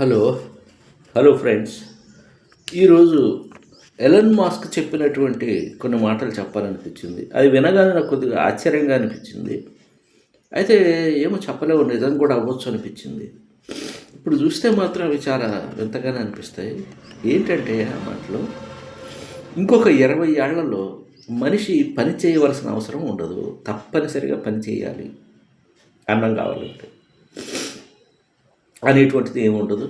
Hello hello friends. ఈరోజు Elon Musk చెప్పినటువంటి కొన్ని మాటలు చెప్పాలనిపించింది. అది వినగానే నాకు కొద్దిగా ఆశ్చర్యంగా అనిపించింది. అయితే ఏమో చెప్పలేవు నిజం కూడా అవ్వచ్చు అనిపించింది. ఇప్పుడు చూస్తే మాత్రం అవి చాలా వింతగానే అనిపిస్తాయి. ఏంటంటే ఆ మాటలు ఇంకొక ఇరవై ఏళ్ళలో మనిషి పని చేయవలసిన అవసరం ఉండదు. తప్పనిసరిగా పని చేయాలి. అన్నం కావాలంటే. అనేటువంటిది ఏమి ఉండదు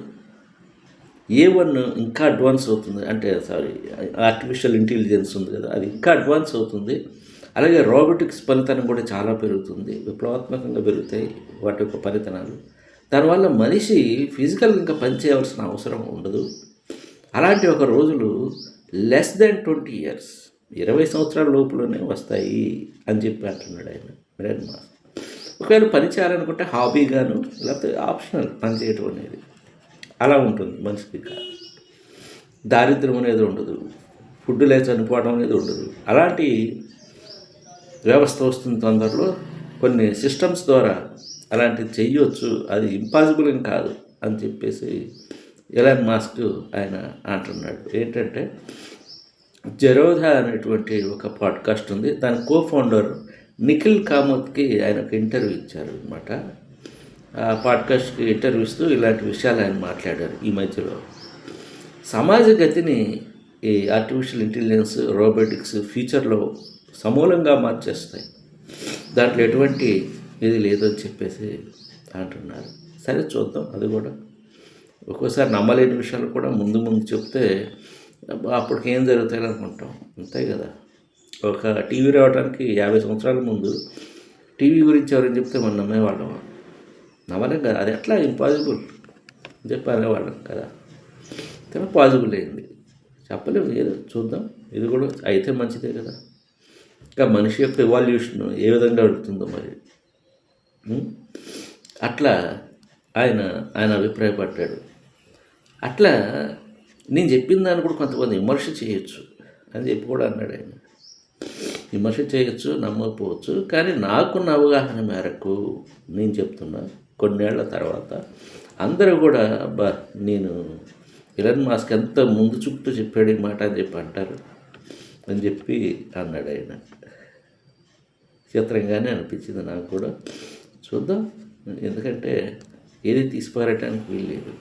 ఏ వన్ ఇంకా అడ్వాన్స్ అవుతుంది. అంటే సారీ ఆర్టిఫిషియల్ ఇంటెలిజెన్స్ ఉంది కదా అది ఇంకా అడ్వాన్స్ అవుతుంది. అలాగే రోబోటిక్స్ పనితనం కూడా చాలా పెరుగుతుంది. విప్లవాత్మకంగా పెరుగుతాయి వాటి యొక్క పనితనాలు. దానివల్ల మనిషి ఫిజికల్ ఇంకా పనిచేయవలసిన అవసరం ఉండదు. అలాంటి ఒక రోజులు లెస్ దెన్ ట్వంటీ ఇయర్స్ ఇరవై సంవత్సరాల లోపులోనే వస్తాయి అని చెప్పి అంటున్నాడు ఆయన. మిరన్ మాస్ ఒకవేళ పని చేయాలనుకుంటే హాబీగాను లేకపోతే ఆప్షనల్ పని చేయటం అనేది అలా ఉంటుంది మనిషికి. కాదు దారిద్ర్యం అనేది ఉండదు. ఫుడ్ లేక చనిపోవడం అనేది ఉండదు. అలాంటి వ్యవస్థ వస్తుంది తొందరలో కొన్ని సిస్టమ్స్ ద్వారా అలాంటిది చెయ్యొచ్చు. అది ఇంపాసిబుల్ ఏం కాదు అని చెప్పేసి ఎలాన్ మాస్క్ ఆయన అంటున్నాడు. ఏంటంటే జరోధ అనేటువంటి ఒక పాడ్కాస్ట్ ఉంది. దాని కో ఫౌండర్ నిఖిల్ కామత్కి ఆయన ఒక ఇంటర్వ్యూ ఇచ్చారు అనమాట ఆ పాడ్కాస్ట్కి ఇంటర్వ్యూ ఇస్తూ ఇలాంటి విషయాలు ఆయన మాట్లాడారు ఈ మధ్యలో. సమాజ గతిని ఈ ఆర్టిఫిషియల్ ఇంటెలిజెన్స్ రోబోటిక్స్ ఫ్యూచర్లో సమూలంగా మార్చేస్తాయి దాంట్లో ఎటువంటి ఇది లేదని చెప్పేసి అంటున్నారు. సరే చూద్దాం అది కూడా. ఒక్కోసారి నమ్మలేని విషయాలు కూడా ముందు ముందు చెప్తే అబ్బా, అప్పటికి ఏం జరుగుతాయి అనుకుంటాం. అంతే కదా. ఒక టీవీ రావడానికి యాభై సంవత్సరాల ముందు టీవీ గురించి ఎవరైనా చెప్తే మనం నమ్మేవాళ్ళం నమ్మలేం కదా అది ఎట్లా ఇంపాసిబుల్ చెప్పి వాళ్ళం కదా. కానీ పాసిబుల్ అయింది. చెప్పలేము ఏదో చూద్దాం. ఇది కూడా అయితే మంచిదే కదా. ఇంకా మనిషి యొక్క ఇవాల్యూషన్ ఏ విధంగా వెళుతుందో మరి. అట్లా ఆయన ఆయన అభిప్రాయపడ్డాడు. అట్లా నేను చెప్పిన దాన్ని కూడా కొంతమంది విమర్శ చేయొచ్చు అని చెప్పి కూడా అన్నాడు ఆయన. విమర్శ చేయొచ్చు నమ్మకపోవచ్చు కానీ నాకున్న అవగాహన మేరకు నేను చెప్తున్నా కొన్నేళ్ళ తర్వాత అందరూ కూడా అబ్బా నేను ఇలన్ మాస్క్ ఎంత ముందు చుట్టూ చెప్పాడు ఈ మాట అని చెప్పి అంటారు అని చెప్పి అన్నాడు ఆయన. చిత్రంగానే అనిపించింది నాకు కూడా. చూద్దాం ఎందుకంటే ఏది తీసిపారటానికి వీల్లేదు.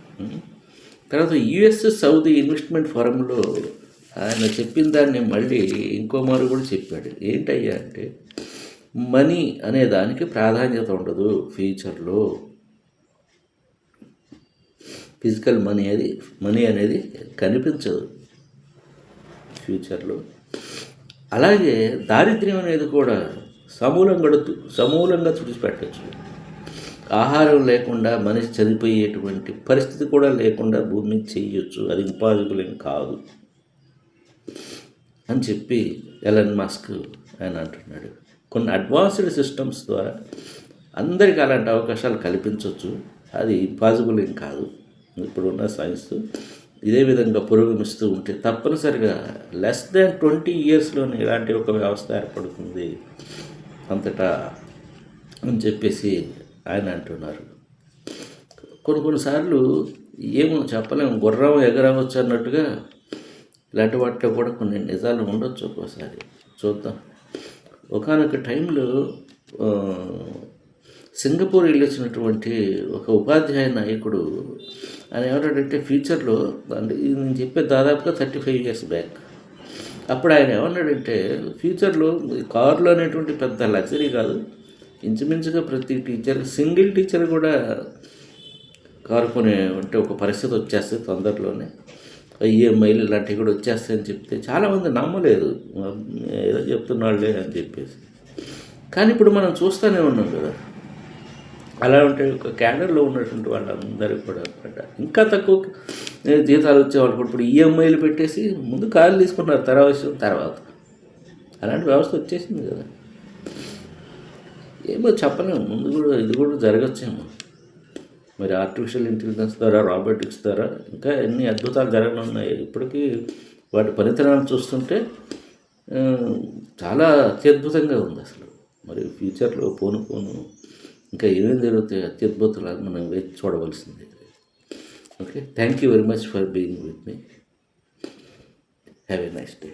తర్వాత యుఎస్ సౌదీ ఇన్వెస్ట్మెంట్ ఫోరంలో ఆయన చెప్పిన దాన్ని మళ్ళీ ఇంకో మారు కూడా చెప్పాడు. ఏంటయ్యా అంటే మనీ అనే దానికి ప్రాధాన్యత ఉండదు ఫ్యూచర్లో. ఫిజికల్ మనీ అది మనీ అనేది కనిపించదు ఫ్యూచర్లో. అలాగే దారిద్ర్యం అనేది కూడా సమూలంగా సమూలంగా తుడిచిపెట్టచ్చు ఆహారం లేకుండా మనిషి చనిపోయేటువంటి పరిస్థితి కూడా లేకుండా భూమి చేయొచ్చు. అది ఇంపాసిబుల్ ఏం కాదు. అని చెప్పి ఎలన్ మాస్క్ ఆయన అంటున్నాడు. కొన్ని అడ్వాన్స్డ్ సిస్టమ్స్ ద్వారా అందరికీ అలాంటి అవకాశాలు కల్పించవచ్చు అది ఇంపాసిబుల్ ఏం కాదు. ఇప్పుడున్న సైన్స్ ఇదే విధంగా పురోగమిస్తూ ఉంటే తప్పనిసరిగా లెస్ దాన్ ట్వంటీ ఇయర్స్లోనే ఇలాంటి ఒక వ్యవస్థ ఏర్పడుతుంది అంతటా అని చెప్పేసి ఆయన అంటున్నారు. కొన్ని కొన్నిసార్లు ఏమో చెప్పలేము గుర్రం ఎగరవచ్చు అన్నట్టుగా ఇలాంటి వాటిలో కూడా కొన్ని నిజాలు ఉండొచ్చు ఒక్కోసారి. చూద్దాం. ఒకనొక టైంలో సింగపూర్ వెళ్ళొచ్చినటువంటి ఒక ఉపాధ్యాయ నాయకుడు ఆయన ఏమన్నాడంటే ఫ్యూచర్లో అంటే ఇది నేను చెప్పే దాదాపుగా థర్టీ ఫైవ్ ఇయర్స్ బ్యాక్ అప్పుడు ఆయన ఏమన్నాడంటే ఫ్యూచర్లో కారులో అనేటువంటి పెద్ద లగ్జరీ కాదు. ఇంచుమించుగా ప్రతి టీచర్ సింగిల్ టీచర్ కూడా కారు కొనే అంటే ఒక పరిస్థితి వచ్చేస్తుంది తొందరలోనే. ఈఎంఐలు ఇలాంటివి కూడా వచ్చేస్తాయని చెప్తే చాలామంది నమ్మలేదు. ఏదో చెప్తున్నాళ్ళే అని చెప్పేసి. కానీ ఇప్పుడు మనం చూస్తూనే ఉన్నాం కదా. అలా ఉంటే ఒక క్యాడర్లో ఉన్నటువంటి వాళ్ళందరూ కూడా అనమాట ఇంకా తక్కువ జీతాలు వచ్చేవాళ్ళు కూడా ఇప్పుడు ఈఎంఐలు పెట్టేసి ముందు కార్లు తీసుకున్నారు తర్వాత తర్వాత. అలాంటి వ్యవస్థ వచ్చేసింది కదా. ఏమో చెప్పలేము ముందు కూడా ఇది కూడా జరగచ్చేమో. మరి ఆర్టిఫిషియల్ ఇంటెలిజెన్స్ ద్వారా రాబోటిక్స్ ద్వారా ఇంకా ఎన్ని అద్భుతాలు జరగనున్నాయి. ఇప్పటికీ వాటి పనితనాలు చూస్తుంటే చాలా అత్యద్భుతంగా ఉంది అసలు. మరి ఫ్యూచర్లో పోను పోను ఇంకా ఏమేమి జరుగుతాయి అత్యద్భుతాలు మనం వేచి చూడవలసింది. Okay thank you very much for being with me have a nice day